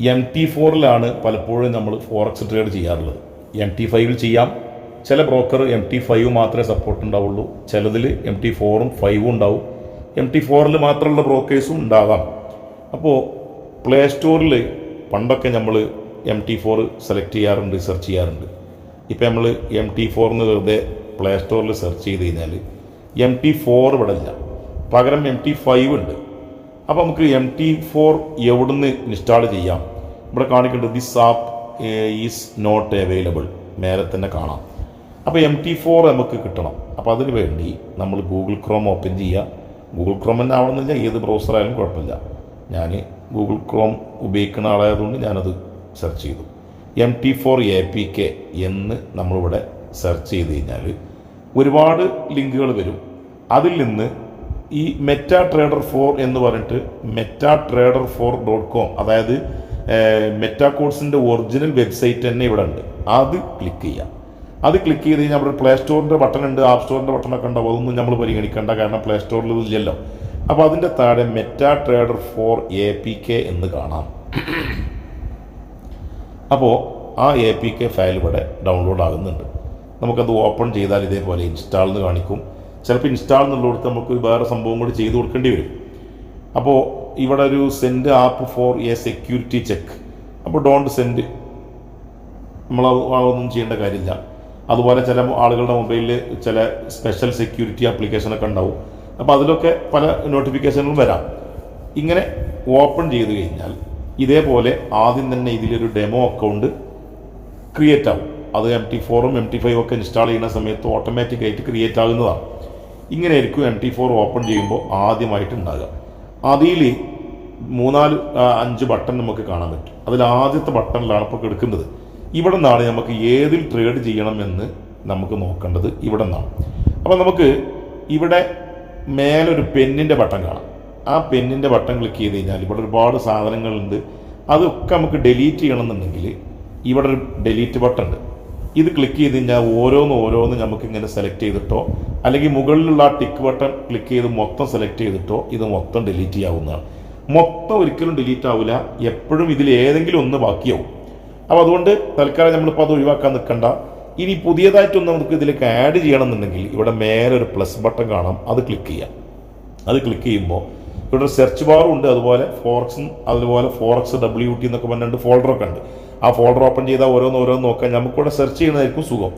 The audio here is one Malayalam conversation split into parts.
എം ടി ഫോറിലാണ് പലപ്പോഴും നമ്മൾ ഫോറക്സ് ട്രേഡ് ചെയ്യാറുള്ളത്. എം ടി ഫൈവിൽ ചെയ്യാം. ചില ബ്രോക്കർ എം ടി ഫൈവ് മാത്രമേ സപ്പോർട്ട് ഉണ്ടാവുള്ളൂ. ചിലതിൽ എം ടി ഫോറും ഫൈവും ഉണ്ടാവും. എം ടി ഫോറിൽ മാത്രമുള്ള ബ്രോക്കേഴ്സും ഉണ്ടാകാം. അപ്പോൾ പ്ലേ സ്റ്റോറിൽ പണ്ടൊക്കെ നമ്മൾ എം ടി ഫോർ സെലക്ട് ചെയ്യാറുണ്ട് സെർച്ച് ചെയ്യാറുണ്ട്. ഇപ്പോൾ നമ്മൾ എം ടി ഫോറിന് വെറുതെ പ്ലേ സ്റ്റോറിൽ സെർച്ച് ചെയ്ത് കഴിഞ്ഞാൽ എം ടി ഫോർ ഇവിടെ ഇല്ല. പകരം എം ടി ഫൈവ് ഉണ്ട്. അപ്പോൾ നമുക്ക് എം ടി ഫോർ എവിടുന്ന് ഇൻസ്റ്റാൾ ചെയ്യാം? ഇവിടെ കാണിക്കേണ്ടത് this app is not available മേലെ തന്നെ കാണാം. അപ്പോൾ എം ടി ഫോർ നമുക്ക് കിട്ടണം. അപ്പോൾ അതിന് വേണ്ടി നമ്മൾ ഗൂഗിൾ ക്രോം ഓപ്പൺ ചെയ്യുക ഗൂഗിൾ ക്രോം തന്നെ ആവണമെന്നില്ല ഏത് ബ്രൗസർ ആയാലും കുഴപ്പമില്ല. ഞാൻ ഗൂഗിൾ ക്രോം ഉപയോഗിക്കുന്ന ആളായതുകൊണ്ട് ഞാനത് സെർച്ച് ചെയ്തു. M T four A P K എന്ന് നമ്മളിവിടെ സെർച്ച് ചെയ്ത് കഴിഞ്ഞാൽ ഒരുപാട് ലിങ്കുകൾ വരും. അതിൽ നിന്ന് ഈ മെറ്റ ട്രേഡർ ഫോർ എന്ന് പറഞ്ഞിട്ട് Meta trader four dot com അതായത് മെറ്റ കോഡ്സിന്റെ ഒറിജിനൽ വെബ്സൈറ്റ് തന്നെ ഇവിടെ ഉണ്ട്. അത് ക്ലിക്ക് ചെയ്യാം. അത് ക്ലിക്ക് ചെയ്ത് കഴിഞ്ഞാൽ അവിടെ പ്ലേ സ്റ്റോറിന്റെ ബട്ടൺ ഉണ്ട്. ആപ്പ് സ്റ്റോറിന്റെ ബട്ടണൊക്കെ ഉണ്ടാവും. അതൊന്നും നമ്മൾ പരിഗണിക്കേണ്ട. കാരണം പ്ലേ സ്റ്റോറിൽ ഇല്ലല്ലോ. അപ്പോൾ അതിന്റെ താഴെ MetaTrader four A P K എന്ന് കാണാം. അപ്പോൾ ആ എ പി കെ ഫയൽ ഇവിടെ ഡൗൺലോഡ് ആകുന്നുണ്ട്. നമുക്കത് ഓപ്പൺ ചെയ്താൽ ഇതേപോലെ ഇൻസ്റ്റാൾ എന്ന് കാണിക്കും. ചിലപ്പോൾ ഇൻസ്റ്റാൾ എന്നുള്ളിടത്ത് നമുക്ക് വേറെ സംഭവം കൂടി ചെയ്ത് കൊടുക്കേണ്ടി വരും. അപ്പോൾ ഇവിടെ ഒരു send app for a security check അപ്പോൾ ഡോണ്ട് സെൻഡ് നമ്മൾ അതൊന്നും ചെയ്യേണ്ട കാര്യമില്ല. അതുപോലെ ചില ആളുകളുടെ മൊബൈലിൽ ചില സ്പെഷ്യൽ സെക്യൂരിറ്റി ആപ്ലിക്കേഷനൊക്കെ ഉണ്ടാവും. അപ്പോൾ അതിലൊക്കെ പല നോട്ടിഫിക്കേഷനുകളും വരാം. ഇങ്ങനെ ഓപ്പൺ ചെയ്ത് കഴിഞ്ഞാൽ ഇതേപോലെ ആദ്യം തന്നെ ഇതിലൊരു ഡെമോ അക്കൗണ്ട് ക്രിയേറ്റ് ആവും. അത് എം ടി ഫോറും എം ടി ഫൈവും ഒക്കെ ഇൻസ്റ്റാൾ ചെയ്യുന്ന സമയത്ത് ഓട്ടോമാറ്റിക്കായിട്ട് ക്രിയേറ്റ് ആകുന്നതാണ്. ഇങ്ങനെ ആയിരിക്കും എം ടി ഫോർ ഓപ്പൺ ചെയ്യുമ്പോൾ ആദ്യമായിട്ട് ഉണ്ടാകുക അതിൽ മൂന്നാൽ അഞ്ച് ബട്ടൺ നമുക്ക് കാണാൻ പറ്റും. അതിൽ ആദ്യത്തെ ബട്ടണിലാണ് ഇപ്പോൾ എടുക്കുന്നത് ഇവിടെ നിന്നാണ് നമുക്ക് ഏതിൽ ട്രേഡ് ചെയ്യണമെന്ന് നമുക്ക് നോക്കേണ്ടത് ഇവിടെ നിന്നാണ്. അപ്പോൾ നമുക്ക് ഇവിടെ മേലൊരു പെന്നിന്റെ ബട്ടൺ കാണാം. ആ പെന്നിന്റെ ബട്ടൺ ക്ലിക്ക് ചെയ്ത് കഴിഞ്ഞാൽ ഇവിടെ ഒരുപാട് സാധനങ്ങളുണ്ട്. അതൊക്കെ നമുക്ക് ഡിലീറ്റ് ചെയ്യണമെന്നുണ്ടെങ്കിൽ ഇവിടെ ഒരു ഡിലീറ്റ് ബട്ടൺ ഉണ്ട്. ഇത് ക്ലിക്ക് ചെയ്ത് കഴിഞ്ഞാൽ ഓരോന്ന് ഓരോന്ന് നമുക്ക് ഇങ്ങനെ സെലക്ട് ചെയ്തിട്ടോ അല്ലെങ്കിൽ മുകളിലുള്ള ആ ടിക്ക് ബട്ടൺ ക്ലിക്ക് ചെയ്ത് മൊത്തം സെലക്ട് ചെയ്തിട്ടോ ഇത് മൊത്തം ഡിലീറ്റ് ചെയ്യാവുന്നതാണ്. മൊത്തം ഒരിക്കലും ഡിലീറ്റ് ആവില്ല എപ്പോഴും ഇതിൽ ഏതെങ്കിലും ഒന്ന് ബാക്കിയാവും. അപ്പോൾ അതുകൊണ്ട് തൽക്കാലം നമ്മളിപ്പോൾ അത് ഒഴിവാക്കാൻ നിൽക്കണ്ട. ഇനി പുതിയതായിട്ടൊന്ന് നമുക്ക് ഇതിലേക്ക് ആഡ് ചെയ്യണമെന്നുണ്ടെങ്കിൽ ഇവിടെ മേലെ ഒരു പ്ലസ് ബട്ടൺ കാണാം. അത് ക്ലിക്ക് ചെയ്യാം. അത് ക്ലിക്ക് ചെയ്യുമ്പോൾ ഇവിടെ സെർച്ച് ബാറും ഉണ്ട് അതുപോലെ ഫോറക്സും അതുപോലെ ഫോറക്സ് ഡബ്ല്യു ടി എന്നൊക്കെ പറഞ്ഞിട്ട് ഫോൾഡറൊക്കെ ഉണ്ട്. ആ ഫോൾഡർ ഓപ്പൺ ചെയ്താൽ ഓരോന്ന് ഓരോന്ന് നോക്കാൻ നമുക്കിവിടെ സെർച്ച് ചെയ്യുന്നതായിരിക്കും സുഖം.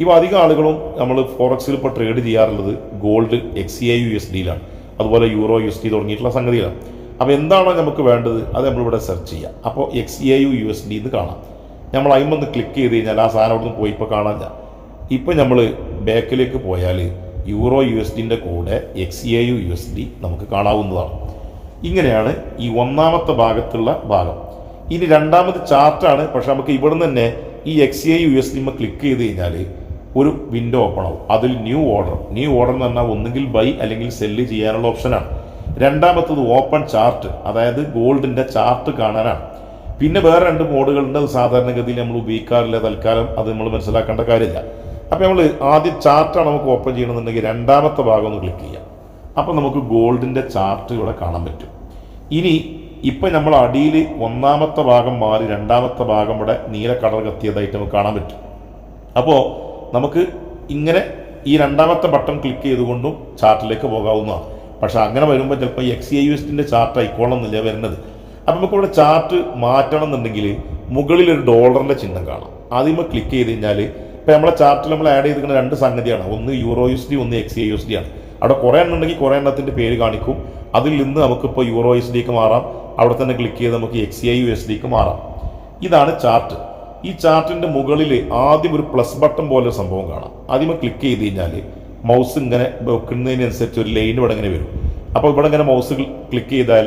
ഇപ്പോൾ അധികം ആളുകളും നമ്മൾ ഫോറക്സിൽ ഇപ്പോൾ ട്രേഡ് ചെയ്യാറുള്ളത് gold X C I U S ഡിയിലാണ് അതുപോലെ യൂറോ യു എസ് ഡി തുടങ്ങിയിട്ടുള്ള സംഗതികളാണ്. അപ്പോൾ എന്താണോ നമുക്ക് വേണ്ടത് അത് നമ്മളിവിടെ സെർച്ച് ചെയ്യാം. അപ്പോൾ X I U U S D എന്ന് കാണാം. നമ്മൾ അതിമൊന്ന് ക്ലിക്ക് ചെയ്ത് കഴിഞ്ഞാൽ ആ സാധനം അവിടെ നിന്ന് പോയി ഇപ്പോൾ കാണാൻ ഇപ്പോൾ നമ്മൾ ബാക്കിലേക്ക് പോയാൽ യൂറോ യു എസ് ഡിന്റെ കൂടെ X A U U S D നമുക്ക് കാണാവുന്നതാണ്. ഇങ്ങനെയാണ് ഈ ഒന്നാമത്തെ ഭാഗത്തുള്ള ഭാഗം. ഇനി രണ്ടാമത് ചാർട്ടാണ്. പക്ഷെ നമുക്ക് ഇവിടെ തന്നെ ഈ എക്സ് എ യു എസ് ഡിമ ക്ലിക്ക് ചെയ്ത് കഴിഞ്ഞാൽ ഒരു വിൻഡോ ഓപ്പൺ ആവും. അതിൽ ന്യൂ ഓർഡർ ന്യൂ ഓർഡർ എന്ന് പറഞ്ഞാൽ ഒന്നുകിൽ ബൈ അല്ലെങ്കിൽ സെല്ല് ചെയ്യാനുള്ള ഓപ്ഷനാണ് രണ്ടാമത്തത് ഓപ്പൺ ചാർട്ട് അതായത് ഗോൾഡിന്റെ ചാർട്ട് കാണാനാണ്. പിന്നെ വേറെ രണ്ട് മോഡുകളുണ്ട് സാധാരണഗതിയിൽ നമ്മൾ ഉപയോഗിക്കാറില്ല. തൽക്കാലം അത് നമ്മൾ മനസ്സിലാക്കേണ്ട കാര്യമില്ല. അപ്പോൾ നമ്മൾ ആദ്യം ചാർട്ടാണ് നമുക്ക് ഓപ്പൺ ചെയ്യണമെന്നുണ്ടെങ്കിൽ രണ്ടാമത്തെ ഭാഗം ഒന്ന് ക്ലിക്ക് ചെയ്യാം. അപ്പോൾ നമുക്ക് ഗോൾഡിന്റെ ചാർട്ട് ഇവിടെ കാണാൻ പറ്റും. ഇനി ഇപ്പം നമ്മൾ അടിയിൽ ഒന്നാമത്തെ ഭാഗം മാറി രണ്ടാമത്തെ ഭാഗം ഇവിടെ നീല കളർ കത്തിയതായിട്ട് നമുക്ക് കാണാൻ പറ്റും. അപ്പോൾ നമുക്ക് ഇങ്ങനെ ഈ രണ്ടാമത്തെ ബട്ടൺ ക്ലിക്ക് ചെയ്തുകൊണ്ടും ചാർട്ടിലേക്ക് പോകാവുന്നതാണ്. പക്ഷേ അങ്ങനെ വരുമ്പോൾ ചിലപ്പോൾ എക്സ് ഐ യു എസിന്റെ ചാർട്ട് ആയിക്കോളം എന്നില്ല വരുന്നത്. അപ്പം നമുക്ക് ഇവിടെ ചാർട്ട് മാറ്റണം എന്നുണ്ടെങ്കിൽ മുകളിൽ ഒരു ഡോളറിന്റെ ചിഹ്നം കാണാം. ആദ്യമേ ക്ലിക്ക് ചെയ്ത് കഴിഞ്ഞാൽ ഇപ്പം നമ്മളെ ചാർട്ടിൽ നമ്മൾ ആഡ് ചെയ്തിരിക്കുന്ന രണ്ട് സംഗതിയാണ്. ഒന്ന് യൂറോ യു എസ് ഡി ഒന്ന് X A U S D ആണ്. അവിടെ കുറേ എണ്ണം ഉണ്ടെങ്കിൽ കുറേ എണ്ണത്തിന്റെ പേര് കാണിക്കും. അതിൽ നിന്ന് നമുക്കിപ്പോൾ യൂറോ എസ് ഡിക്ക് മാറാം. അവിടെ തന്നെ ക്ലിക്ക് ചെയ്ത് നമുക്ക് എക്സ് ഐ യു എസ് ഡിക്ക് മാറാം. ഇതാണ് ചാർട്ട് ഈ ചാർട്ടിന്റെ മുകളിൽ ആദ്യം ഒരു പ്ലസ് ബട്ടൺ പോലെ സംഭവം കാണാം. ആദ്യം ക്ലിക്ക് ചെയ്ത് കഴിഞ്ഞാൽ മൗസ് ഇങ്ങനെ വെക്കുന്നതിനനുസരിച്ച് ഒരു ലൈൻ ഇവിടെ ഇങ്ങനെ വരും. അപ്പോൾ ഇവിടെ ഇങ്ങനെ മൗസ് ക്ലിക്ക് ചെയ്താൽ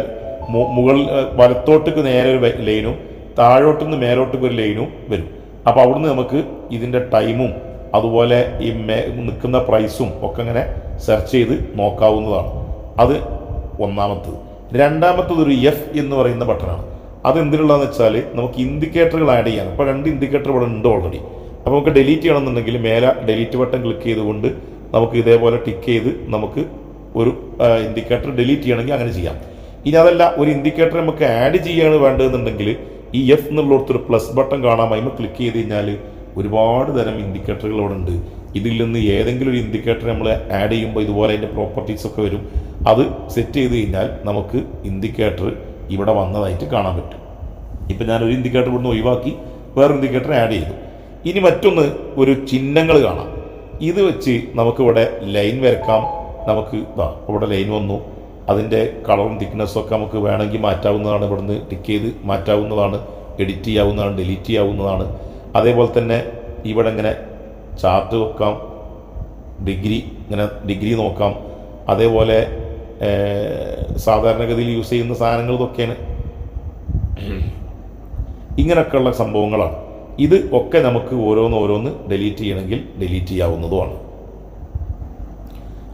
മുകളിൽ വലത്തോട്ടേക്ക് നേരെ ഒരു ലൈനും താഴോട്ടുനിന്ന് മേലോട്ടേക്ക് ഒരു ലൈനും വരും. അപ്പോൾ അവിടുന്ന് നമുക്ക് ഇതിന്റെ ടൈമും അതുപോലെ ഈ മേ നിൽക്കുന്ന പ്രൈസും ഒക്കെ ഇങ്ങനെ സെർച്ച് ചെയ്ത് നോക്കാവുന്നതാണ്. അത് ഒന്നാമത്തത്. രണ്ടാമത്തത് ഒരു എഫ് എന്ന് പറയുന്ന ബട്ടണാണ് അത് എന്തിനുള്ളതെന്ന് വെച്ചാൽ നമുക്ക് ഇൻഡിക്കേറ്ററുകൾ ആഡ് ചെയ്യാൻ. അപ്പോൾ രണ്ട് ഇൻഡിക്കേറ്റർ ഇവിടെ ഉണ്ട് ഓൾറെഡി അപ്പോൾ നമുക്ക് ഡിലീറ്റ് ചെയ്യണമെന്നുണ്ടെങ്കിൽ മേലെ ഡിലീറ്റ് ബട്ടൺ ക്ലിക്ക് ചെയ്തുകൊണ്ട് നമുക്ക് ഇതേപോലെ ടിക്ക് ചെയ്ത് നമുക്ക് ഒരു ഇൻഡിക്കേറ്റർ ഡിലീറ്റ് ചെയ്യണമെങ്കിൽ അങ്ങനെ ചെയ്യാം. ഇനി അതല്ല ഒരു ഇൻഡിക്കേറ്റർ നമുക്ക് ആഡ് ചെയ്യാണ് വേണ്ടതെന്നുണ്ടെങ്കിൽ ഈ എഫ് എന്നുള്ളടത്തൊരു പ്ലസ് ബട്ടൺ കാണാം ക്ലിക്ക് ചെയ്ത് കഴിഞ്ഞാൽ ഒരുപാട് തരം ഇൻഡിക്കേറ്ററുകൾ അവിടെ ഉണ്ട് ഇതിൽ നിന്ന് ഏതെങ്കിലും ഒരു ഇൻഡിക്കേറ്റർ നമ്മൾ ആഡ് ചെയ്യുമ്പോൾ ഇതുപോലെ അതിന്റെ പ്രോപ്പർട്ടീസൊക്കെ വരും. അത് സെറ്റ് ചെയ്ത് കഴിഞ്ഞാൽ നമുക്ക് ഇൻഡിക്കേറ്റർ ഇവിടെ വന്നതായിട്ട് കാണാൻ പറ്റും. ഇപ്പം ഞാൻ ഒരു ഇൻഡിക്കേറ്റർ ഇവിടുന്ന് ഒഴിവാക്കി വേറെ ഇൻഡിക്കേറ്റർ ആഡ് ചെയ്തു. ഇനി മറ്റൊന്ന് ഒരു ചിഹ്നങ്ങൾ കാണാം. ഇത് വെച്ച് നമുക്കിവിടെ ലൈൻ വരക്കാം. നമുക്ക് ഇവിടെ ലൈൻ വന്നു. അതിന്റെ കളറും തിക്നെസ്സും ഒക്കെ നമുക്ക് വേണമെങ്കിൽ മാറ്റാവുന്നതാണ് ഇവിടുന്ന് ടിക്ക് ചെയ്ത് മാറ്റാവുന്നതാണ് എഡിറ്റ് ചെയ്യാവുന്നതാണ് ഡിലീറ്റ് ചെയ്യാവുന്നതാണ്. അതേപോലെ തന്നെ ഇവിടെ ഇങ്ങനെ ചാർട്ട് വെക്കാം ഡിഗ്രി ഇങ്ങനെ ഡിഗ്രി നോക്കാം. അതേപോലെ സാധാരണഗതിയിൽ യൂസ് ചെയ്യുന്ന സാധനങ്ങൾ ഇതൊക്കെയാണ്. ഇങ്ങനെയൊക്കെയുള്ള സംഭവങ്ങളാണ്. ഇത് ഒക്കെ നമുക്ക് ഓരോന്ന് ഓരോന്ന് ഡിലീറ്റ് ചെയ്യണമെങ്കിൽ ഡിലീറ്റ് ചെയ്യാവുന്നതുമാണ്.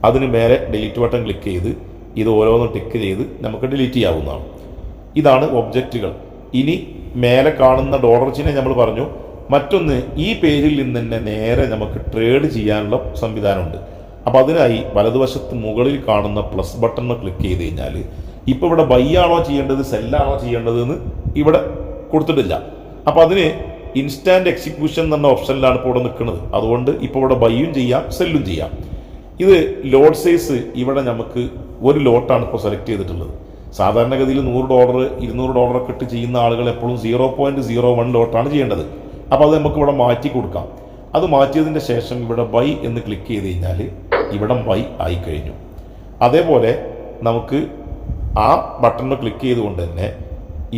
അതിന് മേലെ ഡിലീറ്റ് ബട്ടൺ ക്ലിക്ക് ചെയ്ത് ഇത് ഓരോന്നും ടിക്ക് ചെയ്ത് നമുക്ക് ഡിലീറ്റ് ചെയ്യാവുന്നതാണ്. ഇതാണ് ഒബ്ജക്റ്റുകൾ ഇനി മേലെ കാണുന്ന ഡോളർ ചിഹ്നം നമ്മൾ പറഞ്ഞു. മറ്റൊന്ന് ഈ പേജിൽ നിന്ന് തന്നെ നേരെ നമുക്ക് ട്രേഡ് ചെയ്യാനുള്ള സംവിധാനമുണ്ട്. അപ്പോൾ അതിനായി വലതുവശത്ത് മുകളിൽ കാണുന്ന പ്ലസ് ബട്ടൺ ക്ലിക്ക് ചെയ്ത് കഴിഞ്ഞാൽ ഇപ്പോൾ ഇവിടെ ബൈ ആണോ ചെയ്യേണ്ടത് സെല്ലാണോ ചെയ്യേണ്ടത് എന്ന് ഇവിടെ കൊടുത്തിട്ടില്ല. അപ്പോൾ അതിന് ഇൻസ്റ്റാന്റ് എക്സിക്യൂഷൻ എന്ന ഓപ്ഷനിലാണ് ഇപ്പോൾ ഇവിടെ നിൽക്കുന്നത്. അതുകൊണ്ട് ഇപ്പോൾ ഇവിടെ ബൈയും ചെയ്യാം സെല്ലും ചെയ്യാം. ഇത് ലോഡ് സൈസ് ഇവിടെ നമുക്ക് ഒരു ലോട്ടാണ് ഇപ്പോൾ സെലക്ട് ചെയ്തിട്ടുള്ളത്. സാധാരണഗതിയിൽ നൂറ് ഡോളർ ഇരുന്നൂറ് ഡോളറൊക്കെ ഇട്ട് ചെയ്യുന്ന ആളുകൾ എപ്പോഴും സീറോ പോയിന്റ് സീറോ വൺ ലോട്ടാണ് ചെയ്യേണ്ടത്. അപ്പോൾ അത് നമുക്ക് ഇവിടെ മാറ്റി കൊടുക്കാം. അത് മാറ്റിയതിന്റെ ശേഷം ഇവിടെ ബൈ എന്ന് ക്ലിക്ക് ചെയ്ത് കഴിഞ്ഞാൽ ഇവിടെ ബൈ ആയി കഴിഞ്ഞു. അതേപോലെ നമുക്ക് ആ ബട്ടണിൽ ക്ലിക്ക് ചെയ്തുകൊണ്ട് തന്നെ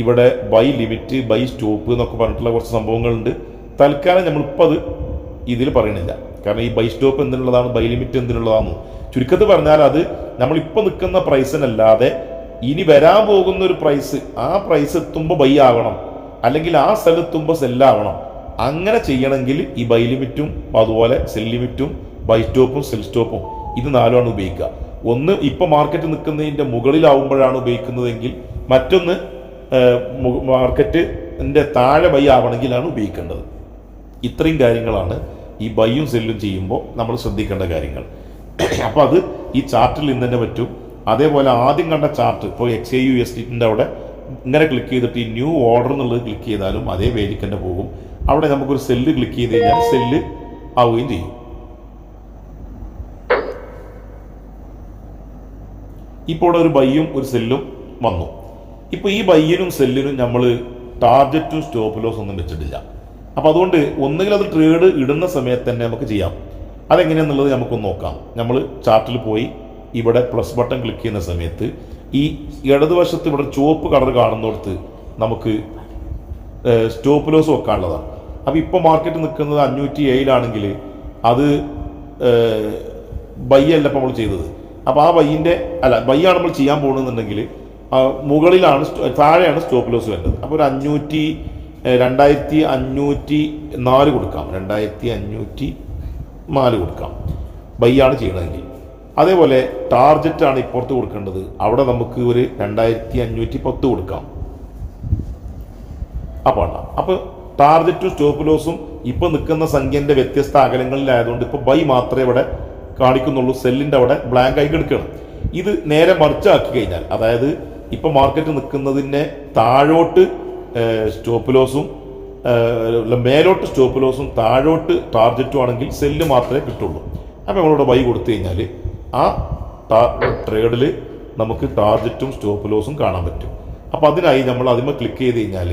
ഇവിടെ ബൈ ലിമിറ്റ് ബൈ സ്റ്റോപ്പ് എന്നൊക്കെ പറഞ്ഞിട്ടുള്ള കുറച്ച് സംഭവങ്ങളുണ്ട്. തൽക്കാലം നമ്മളിപ്പോൾ അത് ഇതിൽ പറയണില്ല കാരണം ഈ ബൈ സ്റ്റോപ്പ് എന്തിനുള്ളതാണ് ബൈ ലിമിറ്റ് എന്തിനുള്ളതാണ്. ചുരുക്കത്തിൽ പറഞ്ഞാൽ അത് നമ്മളിപ്പോൾ നിൽക്കുന്ന പ്രൈസിനല്ലാതെ ഇനി വരാൻ പോകുന്ന ഒരു പ്രൈസ് ആ പ്രൈസ് എത്തുമ്പോൾ ബൈ ആവണം. അല്ലെങ്കിൽ ആ സ്ഥലത്തുമ്പോൾ സെല്ലാവണം അങ്ങനെ ചെയ്യണമെങ്കിൽ ഈ ബൈ ലിമിറ്റും അതുപോലെ സെൽ ലിമിറ്റും ബൈ സ്റ്റോപ്പും സെൽ സ്റ്റോപ്പും ഇത് നാലുമാണ് ഉപയോഗിക്കുക. ഒന്ന് ഇപ്പോൾ മാർക്കറ്റ് നിൽക്കുന്നതിന്റെ മുകളിലാവുമ്പോഴാണ് ഉപയോഗിക്കുന്നതെങ്കിൽ മറ്റൊന്ന് മാർക്കറ്റിന്റെ താഴെ ബൈ ആവണമെങ്കിലാണ് ഉപയോഗിക്കേണ്ടത്. ഇത്രയും കാര്യങ്ങളാണ് ഈ ബൈയും സെല്ലും ചെയ്യുമ്പോൾ നമ്മൾ ശ്രദ്ധിക്കേണ്ട കാര്യങ്ങൾ. അപ്പോൾ അത് ഈ ചാർട്ടിൽ നിന്ന് തന്നെ പറ്റും. അതേപോലെ ആദ്യം കണ്ട ചാർട്ട് ഇപ്പോൾ എക്സ് എ യു എസ് ടിന്റെ അവിടെ ഇങ്ങനെ ക്ലിക്ക് ചെയ്തിട്ട് ഈ ന്യൂ ഓർഡർ എന്നുള്ളത് ക്ലിക്ക് ചെയ്താലും അതേ പേജിൽ തന്നെ പോകും. അവിടെ നമുക്കൊരു സെല്ല് ക്ലിക്ക് ചെയ്ത് കഴിഞ്ഞാൽ സെല്ല് ആവുകയും ചെയ്യും. ഇപ്പോൾ ഒരു ബൈയും ഒരു സെല്ലും വന്നു. ഇപ്പോൾ ഈ ബൈയിനും സെല്ലിനും നമ്മൾ ടാർഗറ്റും സ്റ്റോപ്പ് ലോസ് ഒന്നും വെച്ചിട്ടില്ല. അപ്പോൾ അതുകൊണ്ട് ഒന്നുകിൽ അത് ട്രേഡ് ഇടുന്ന സമയത്ത് തന്നെ നമുക്ക് ചെയ്യാം. അതെങ്ങനെയാണെന്നുള്ളത് നമുക്കൊന്ന് നോക്കാം. നമ്മൾ ചാർട്ടിൽ പോയി ഇവിടെ പ്ലസ് ബട്ടൺ ക്ലിക്ക് ചെയ്യുന്ന സമയത്ത് ഈ ഇടതുവശത്ത് ഇവിടെ ചുവപ്പ് കളർ കാണുന്നിടത്ത് നമുക്ക് സ്റ്റോപ്പ് ലോസ് വെക്കാനുള്ളതാണ്. അപ്പോൾ ഇപ്പോൾ മാർക്കറ്റ് നിൽക്കുന്നത് അഞ്ഞൂറ്റി ഏഴിലാണെങ്കിൽ അത് ബൈ അല്ല ഇപ്പോൾ നമ്മൾ ചെയ്തത്. അപ്പോൾ ആ ബൈയിന്റെ അല്ല ബൈ ആണ് നമ്മൾ ചെയ്യാൻ പോകുന്നുണ്ടെങ്കിൽ മുകളിലാണ് താഴെയാണ് സ്റ്റോപ്പ് ലോസ് വേണ്ടത് അപ്പോൾ ഒരു അഞ്ഞൂറ്റി രണ്ടായിരത്തി അഞ്ഞൂറ്റി നാല് കൊടുക്കാം. രണ്ടായിരത്തി അഞ്ഞൂറ്റി നാല് കൊടുക്കാം. ബൈ ആണ് ചെയ്യണമെങ്കിൽ അതേപോലെ ടാർജറ്റ് ആണ് ഇപ്പുറത്ത് കൊടുക്കേണ്ടത്. അവിടെ നമുക്ക് ഒരു രണ്ടായിരത്തി അഞ്ഞൂറ്റി പത്ത് കൊടുക്കാം. അപ്പോൾ അപ്പോൾ ടാർജറ്റും സ്റ്റോപ്പ് ലോസും ഇപ്പോൾ നിൽക്കുന്ന സംഖ്യന്റെ വ്യത്യസ്ത അകലങ്ങളിലായതുകൊണ്ട് ഇപ്പോൾ ബൈ മാത്രമേ ഇവിടെ കാണിക്കുന്നുള്ളൂ. സെല്ലിന്റെ അവിടെ ബ്ലാങ്ക് ആയി കിടക്കണം ഇത് നേരെ മറിച്ചാക്കി കഴിഞ്ഞാൽ അതായത് ഇപ്പോൾ മാർക്കറ്റ് നിൽക്കുന്നതിന്റെ താഴോട്ട് സ്റ്റോപ്പ് ലോസും മേലോട്ട് സ്റ്റോപ്പ് ലോസും താഴോട്ട് ടാർജറ്റും ആണെങ്കിൽ സെല്ല് മാത്രമേ കിട്ടുള്ളൂ. അപ്പോൾ നമ്മളിവിടെ ബൈ കൊടുത്തു കഴിഞ്ഞാൽ ആ ട്രേഡിൽ നമുക്ക് ടാർജറ്റും സ്റ്റോപ്പ് ലോസും കാണാൻ പറ്റും. അപ്പോൾ അതിനായി നമ്മൾ അതിമ ക്ലിക്ക് ചെയ്ത് കഴിഞ്ഞാൽ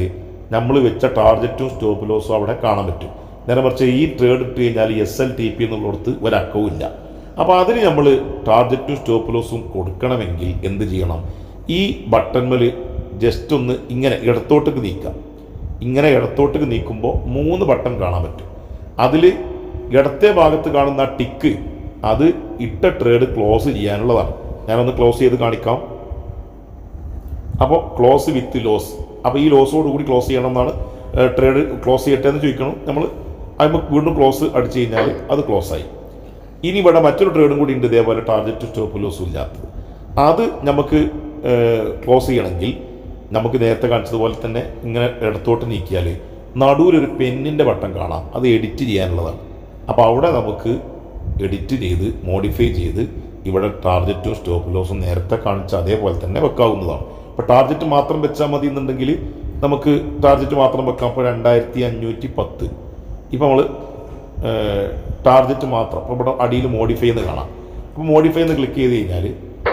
നമ്മൾ വെച്ച ടാർജറ്റും സ്റ്റോപ്പ് ലോസും അവിടെ കാണാൻ പറ്റും. നേരെ മറിച്ച് ഈ ട്രേഡ് ഇട്ട് കഴിഞ്ഞാൽ എസ് എൽ ടി പി എന്നുള്ളിടത്ത് ഒരക്കവും ഇല്ല. അപ്പോൾ അതിന് നമ്മൾ ടാർജറ്റും സ്റ്റോപ്പ് ലോസും കൊടുക്കണമെങ്കിൽ എന്ത് ചെയ്യണം? ഈ ബട്ടൺമേൽ ജസ്റ്റ് ഒന്ന് ഇങ്ങനെ ഇടത്തോട്ടേക്ക് നീക്കാം ഇങ്ങനെ ഇടത്തോട്ടേക്ക് നീക്കുമ്പോൾ മൂന്ന് ബട്ടൺ കാണാൻ പറ്റും. അതിൽ ഇടത്തെ ഭാഗത്ത് കാണുന്ന ആ ടിക്ക് അത് ഇട്ട ട്രേഡ് ക്ലോസ് ചെയ്യാനുള്ളതാണ്. ഞാനൊന്ന് ക്ലോസ് ചെയ്ത് കാണിക്കാം. അപ്പോൾ ക്ലോസ് വിത്ത് ലോസ് അപ്പോൾ ഈ ലോസോട് കൂടി ക്ലോസ് ചെയ്യണം എന്നാണ് ട്രേഡ് ക്ലോസ് ചെയ്യട്ടെ എന്ന് ചോദിക്കണം. നമ്മൾ അതിപ്പോൾ വീണ്ടും ക്ലോസ് അടിച്ചു കഴിഞ്ഞാൽ അത് ക്ലോസ് ആയി. ഇനി ഇവിടെ മറ്റൊരു ട്രേഡും കൂടി ഉണ്ട് ഇതേപോലെ ടാർഗറ്റ് സ്റ്റോപ്പ് ലോസും ഇല്ലാത്തത്. അത് നമുക്ക് ക്ലോസ് ചെയ്യണമെങ്കിൽ നമുക്ക് നേരത്തെ കാണിച്ചതുപോലെ തന്നെ ഇങ്ങനെ ഇടത്തോട്ട് നീക്കിയാൽ നടുവിലൊരു പെന്നിന്റെ വട്ടം കാണാം. അത് എഡിറ്റ് ചെയ്യാനുള്ളതാണ്. അപ്പോൾ അവിടെ നമുക്ക് എഡിറ്റ് ചെയ്ത് മോഡിഫൈ ചെയ്ത് ഇവിടെ ടാർഗറ്റും സ്റ്റോപ്പ് ലോസും നേരത്തെ കാണിച്ച അതേപോലെ തന്നെ വെക്കാവുന്നതാണ്. അപ്പോൾ ടാർജറ്റ് മാത്രം വെച്ചാൽ മതി എന്നുണ്ടെങ്കിൽ നമുക്ക് ടാർജറ്റ് മാത്രം വെക്കാം. അപ്പോൾ രണ്ടായിരത്തി അഞ്ഞൂറ്റി പത്ത് ഇപ്പോൾ നമ്മൾ ടാർജറ്റ് മാത്രം. അപ്പോൾ ഇവിടെ അടിയിൽ മോഡിഫൈ എന്ന് കാണാം. അപ്പോൾ മോഡിഫൈ എന്ന് ക്ലിക്ക് ചെയ്ത് കഴിഞ്ഞാൽ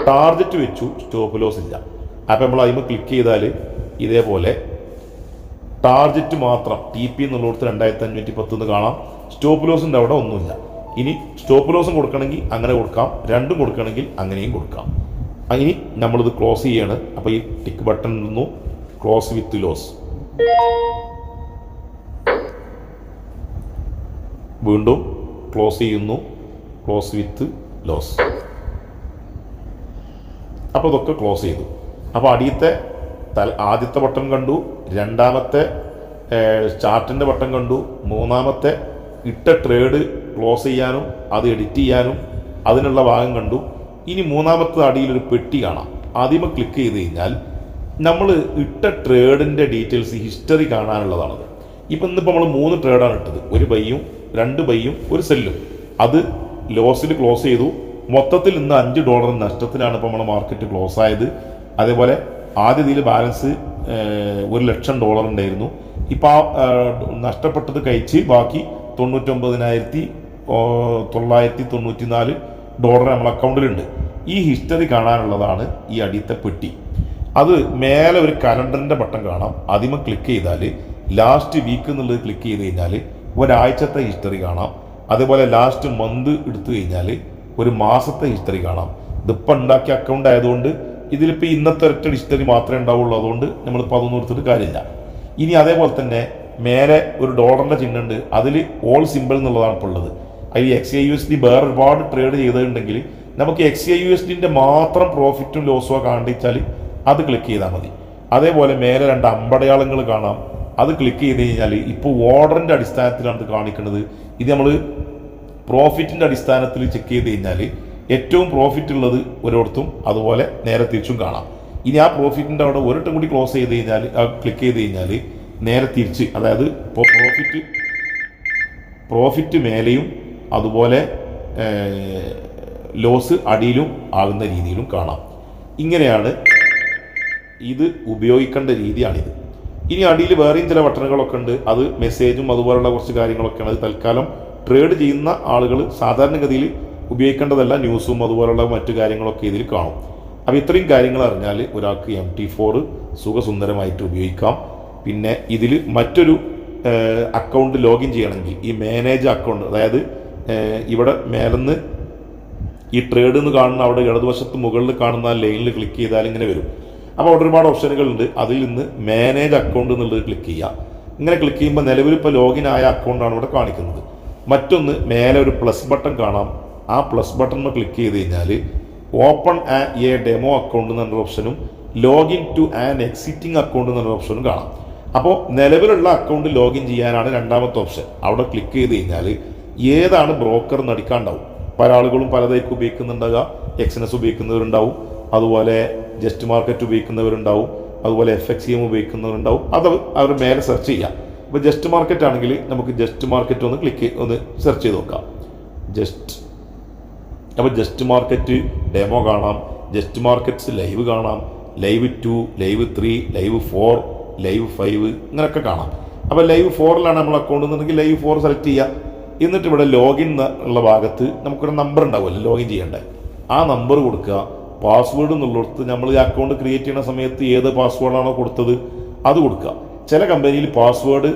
ടാർജറ്റ് വെച്ചു സ്റ്റോപ്പ് ലോസ് ഇല്ല. അപ്പോൾ നമ്മൾ അതിന് ക്ലിക്ക് ചെയ്താൽ ഇതേപോലെ ടാർജറ്റ് മാത്രം ടി പി എന്നുള്ളിടത്ത് രണ്ടായിരത്തി അഞ്ഞൂറ്റി പത്ത് എന്ന് കാണാം. സ്റ്റോപ്പ് ലോസിന്റെ അവിടെ ഒന്നുമില്ല. ഇനി സ്റ്റോപ്പ് ലോസും കൊടുക്കണമെങ്കിൽ അങ്ങനെ കൊടുക്കാം. രണ്ടും കൊടുക്കണമെങ്കിൽ അങ്ങനെയും കൊടുക്കാം. ഇനി നമ്മളിത് ക്ലോസ് ചെയ്യാണ്. അപ്പോൾ ഈ ടിക്ക് ബട്ടൺ നിന്നു ക്ലോസ് വിത്ത് ലോസ് വീണ്ടും ക്ലോസ് ചെയ്യുന്നു. ക്ലോസ് വിത്ത് ലോസ് അപ്പോൾ ഇതൊക്കെ ക്ലോസ് ചെയ്തു. അപ്പോൾ അടിയത്തെ തല ആദ്യത്തെ വട്ടം കണ്ടു രണ്ടാമത്തെ ചാർട്ടിന്റെ വട്ടം കണ്ടു മൂന്നാമത്തെ ഇട്ട ട്രേഡ് ക്ലോസ് ചെയ്യാനും അത് എഡിറ്റ് ചെയ്യാനും അതിനുള്ള ഭാഗം കണ്ടു. ഇനി മൂന്നാമത്തെ അടിയിലൊരു പെട്ടി കാണാം. ആദ്യമേ ക്ലിക്ക് ചെയ്ത് കഴിഞ്ഞാൽ നമ്മൾ ഇട്ട ട്രേഡിന്റെ ഡീറ്റെയിൽസ് ഹിസ്റ്ററി കാണാനുള്ളതാണത്. ഇപ്പം ഇന്നിപ്പോൾ നമ്മൾ മൂന്ന് ട്രേഡാണ് ഇട്ടത്. ഒരു ബൈയും രണ്ട് ബൈയും ഒരു സെല്ലും. അത് ലോസിൽ ക്ലോസ് ചെയ്തു. മൊത്തത്തിൽ ഇന്ന് അഞ്ച് ഡോളർ നഷ്ടത്തിലാണ് ഇപ്പോൾ നമ്മൾ മാർക്കറ്റ് ക്ലോസ് ആയത്. അതേപോലെ ആദ്യതിൽ ബാലൻസ് ഒരു ലക്ഷം ഡോളർ ഉണ്ടായിരുന്നു. ഇപ്പോൾ ആ നഷ്ടപ്പെട്ടത് കഴിച്ച് ബാക്കി തൊണ്ണൂറ്റൊമ്പതിനായിരത്തി തൊള്ളായിരത്തി തൊണ്ണൂറ്റി നാല് ഡോളർ നമ്മുടെ അക്കൗണ്ടിലുണ്ട് ഈ ഹിസ്റ്ററി കാണാനുള്ളതാണ് ഈ അടിയത്തെ പെട്ടി. അത് മേലെ ഒരു കലണ്ടറിന്റെ ബട്ടൺ കാണാം. അതിമ ക്ലിക്ക് ചെയ്താൽ ലാസ്റ്റ് വീക്ക് എന്നുള്ളത് ക്ലിക്ക് ചെയ്ത് കഴിഞ്ഞാൽ ഒരാഴ്ചത്തെ ഹിസ്റ്ററി കാണാം. അതേപോലെ ലാസ്റ്റ് മന്ത് എടുത്തു കഴിഞ്ഞാൽ ഒരു മാസത്തെ ഹിസ്റ്ററി കാണാം. ഇതിപ്പോൾ ഉണ്ടാക്കിയ അക്കൗണ്ട് ആയതുകൊണ്ട് ഇതിലിപ്പോൾ ഇന്നത്തെ ഒരൊറ്റ ഡിക്ഷണറി മാത്രമേ ഉണ്ടാവുള്ളൂ. അതുകൊണ്ട് നമ്മളിപ്പോൾ അതൊന്നും എടുത്തിട്ട് കാര്യമില്ല. ഇനി അതേപോലെ തന്നെ മേലെ ഒരു ഡോളറിന്റെ ചിഹ്നമുണ്ട്. അതിൽ ഓൾ സിമ്പിൾ എന്നുള്ളതാണ് ഇപ്പോൾ ഉള്ളത്. അതിൽ X I U S D വേറെ ഒരുപാട് ട്രേഡ് ചെയ്തിട്ടുണ്ടെങ്കിൽ നമുക്ക് എക്സ് ഐ യു എസ് ഡിന്റെ മാത്രം പ്രോഫിറ്റും ലോസോ കാണിച്ചാൽ അത് ക്ലിക്ക് ചെയ്താൽ മതി. അതേപോലെ മേലെ രണ്ട് അമ്പടയാളങ്ങൾ കാണാം. അത് ക്ലിക്ക് ചെയ്ത് കഴിഞ്ഞാൽ ഇപ്പോൾ ഓർഡറിന്റെ അടിസ്ഥാനത്തിലാണ് ഇത് കാണിക്കുന്നത്. ഇത് നമ്മൾ പ്രോഫിറ്റിന്റെ അടിസ്ഥാനത്തിൽ ചെക്ക് ചെയ്ത് കഴിഞ്ഞാൽ ഏറ്റവും പ്രോഫിറ്റ് ഉള്ളത് ഒരിടത്തും അതുപോലെ നേരെ തിരിച്ചും കാണാം. ഇനി ആ പ്രോഫിറ്റിന്റെ അവിടെ ഒരിടത്തും കൂടി ക്ലോസ് ചെയ്ത് കഴിഞ്ഞാൽ ക്ലിക്ക് ചെയ്ത് കഴിഞ്ഞാൽ നേരെ തിരിച്ച് അതായത് ഇപ്പോൾ പ്രോഫിറ്റ് പ്രോഫിറ്റ് മേലെയും അതുപോലെ ലോസ് അടിയിലും ആകുന്ന രീതിയിലും കാണാം. ഇങ്ങനെയാണ് ഇത് ഉപയോഗിക്കേണ്ട രീതിയാണിത്. ഇനി അടിയിൽ വേറെയും ചില ബട്ടണുകളൊക്കെ ഉണ്ട്. അത് മെസ്സേജും അതുപോലെയുള്ള കുറച്ച് കാര്യങ്ങളൊക്കെയാണ്. അത് തൽക്കാലം ട്രേഡ് ചെയ്യുന്ന ആളുകൾ സാധാരണഗതിയിൽ ഉപയോഗിക്കേണ്ടതല്ല ന്യൂസും അതുപോലുള്ള മറ്റു കാര്യങ്ങളൊക്കെ ഇതിൽ കാണും. അപ്പോൾ ഇത്രയും കാര്യങ്ങൾ അറിഞ്ഞാൽ ഒരാൾക്ക് എം ടി ഫോർ സുഖസുന്ദരമായിട്ട് ഉപയോഗിക്കാം. പിന്നെ ഇതിൽ മറ്റൊരു അക്കൗണ്ട് ലോഗിൻ ചെയ്യണമെങ്കിൽ ഈ മാനേജ് അക്കൗണ്ട് അതായത് ഇവിടെ മേലെന്ന് ഈ ട്രേഡ് എന്ന് കാണുന്ന അവിടെ ഇടതുവശത്ത് മുകളിൽ കാണുന്ന ലൈനിൽ ക്ലിക്ക് ചെയ്താൽ ഇങ്ങനെ വരും. അപ്പോൾ അവിടെ ഒരുപാട് ഓപ്ഷനുകൾ ഉണ്ട്. അതിൽ നിന്ന് മാനേജ് അക്കൗണ്ട് എന്നുള്ളത് ക്ലിക്ക് ചെയ്യുക. ഇങ്ങനെ ക്ലിക്ക് ചെയ്യുമ്പോൾ നിലവിൽ ഇപ്പോൾ ലോഗിൻ ആയ അക്കൗണ്ടാണ് ഇവിടെ കാണിക്കുന്നത്. മറ്റൊന്ന് മേലെ ഒരു പ്ലസ് ബട്ടൺ കാണാം. ആ പ്ലസ് ബട്ടണിൽ ക്ലിക്ക് ചെയ്ത് കഴിഞ്ഞാൽ ഓപ്പൺ എ ഡെമോ അക്കൗണ്ട് എന്നൊരു ഓപ്ഷനും login to an existing account എന്നൊരു ഓപ്ഷനും കാണാം. അപ്പോൾ നിലവിലുള്ള അക്കൗണ്ട് ലോഗിൻ ചെയ്യാനാണ് രണ്ടാമത്തെ ഓപ്ഷൻ അവിടെ ക്ലിക്ക് ചെയ്ത് കഴിഞ്ഞാൽ ഏതാണ് ബ്രോക്കർ നടിക്കാണ്ടാവും പല ആളുകളും പലതായിരിക്കും ഉപയോഗിക്കുന്നുണ്ടാകുക എക്സിനസ് ഉപയോഗിക്കുന്നവരുണ്ടാവും. അതുപോലെ ജസ്റ്റ് മാർക്കറ്റ് ഉപയോഗിക്കുന്നവരുണ്ടാവും. അതുപോലെ എഫ് എക്സ് എം ഉപയോഗിക്കുന്നവരുണ്ടാവും. അത് അവർ മേലെ സെർച്ച് ചെയ്യാം. അപ്പോൾ ജസ്റ്റ് മാർക്കറ്റ് ആണെങ്കിൽ നമുക്ക് ജസ്റ്റ് മാർക്കറ്റ് ഒന്ന് ക്ലിക്ക് ഒന്ന് സെർച്ച് ചെയ്ത് നോക്കാം. ജസ്റ്റ് അപ്പോൾ ജസ്റ്റ് മാർക്കറ്റ് ഡെമോ കാണാം. ജസ്റ്റ് മാർക്കറ്റ്സ് ലൈവ് കാണാം. Live two live three live four live five ഇങ്ങനെയൊക്കെ കാണാം. അപ്പോൾ ലൈവ് ഫോറിലാണ് നമ്മൾ അക്കൗണ്ട് എന്നുണ്ടെങ്കിൽ ലൈവ് ഫോർ സെലക്ട് ചെയ്യുക എന്നിട്ട് ഇവിടെ ലോഗിൻ ഉള്ള ഭാഗത്ത് നമുക്കൊരു നമ്പർ ഉണ്ടാവുമല്ലോ ലോഗിൻ ചെയ്യേണ്ടത് ആ നമ്പർ കൊടുക്കുക. പാസ്വേഡ് എന്നുള്ളിടത്ത് നമ്മൾ ഈ അക്കൗണ്ട് ക്രിയേറ്റ് ചെയ്യുന്ന സമയത്ത് ഏത് പാസ്വേഡാണോ കൊടുത്തത് അത് കൊടുക്കുക. ചില കമ്പനിയിൽ പാസ്വേഡ്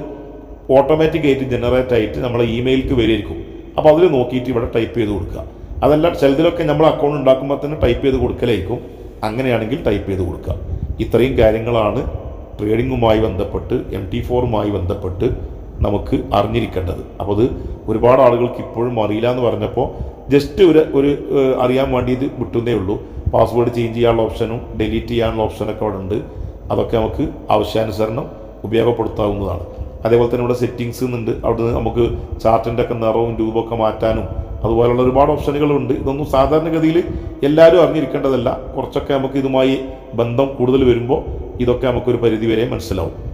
ഓട്ടോമാറ്റിക് ആയിട്ട് ജനറേറ്റ് ആയിട്ട് നമ്മളെ ഇമെയിലേക്ക് വരുമായിരിക്കും അപ്പോൾ അതിൽ നോക്കിയിട്ട് ഇവിടെ ടൈപ്പ് ചെയ്ത് കൊടുക്കുക. അതല്ല ചിലതിലൊക്കെ നമ്മൾ അക്കൗണ്ട് ഉണ്ടാക്കുമ്പോൾ തന്നെ ടൈപ്പ് ചെയ്ത് കൊടുക്കലായിരിക്കും. അങ്ങനെയാണെങ്കിൽ ടൈപ്പ് ചെയ്ത് കൊടുക്കുക. ഇത്രയും കാര്യങ്ങളാണ് ട്രേഡിങ്ങുമായി ബന്ധപ്പെട്ട് എം ടി ഫോറുമായി ബന്ധപ്പെട്ട് നമുക്ക് അറിഞ്ഞിരിക്കേണ്ടത്. അപ്പോൾ അത് ഒരുപാട് ആളുകൾക്ക് ഇപ്പോഴും അറിയില്ല എന്ന് പറഞ്ഞപ്പോൾ ജസ്റ്റ് ഒരു ഒരു അറിയാൻ വേണ്ടി ഇത് വിട്ടുന്നേ ഉള്ളൂ. പാസ്വേഡ് ചേഞ്ച് ചെയ്യാനുള്ള ഓപ്ഷനും ഡിലീറ്റ് ചെയ്യാനുള്ള ഓപ്ഷനൊക്കെ അവിടെ ഉണ്ട്. അതൊക്കെ നമുക്ക് ആവശ്യാനുസരണം ഉപയോഗപ്പെടുത്താവുന്നതാണ്. അതേപോലെ തന്നെ ഇവിടെ സെറ്റിങ്സ് എന്നുണ്ട് അവിടെ നമുക്ക് ചാർട്ടിന്റെ ഒക്കെ നിറവും രൂപമൊക്കെ മാറ്റാനും അതുപോലുള്ള ഒരുപാട് ഓപ്ഷനുകളുണ്ട്. ഇതൊന്നും സാധാരണഗതിയിൽ എല്ലാവരും അറിഞ്ഞിരിക്കേണ്ടതല്ല. കുറച്ചൊക്കെ നമുക്ക് ഇതുമായി ബന്ധം കൂടുതൽ വരുമ്പോൾ ഇതൊക്കെ നമുക്കൊരു പരിധി വരെ മനസ്സിലാവും.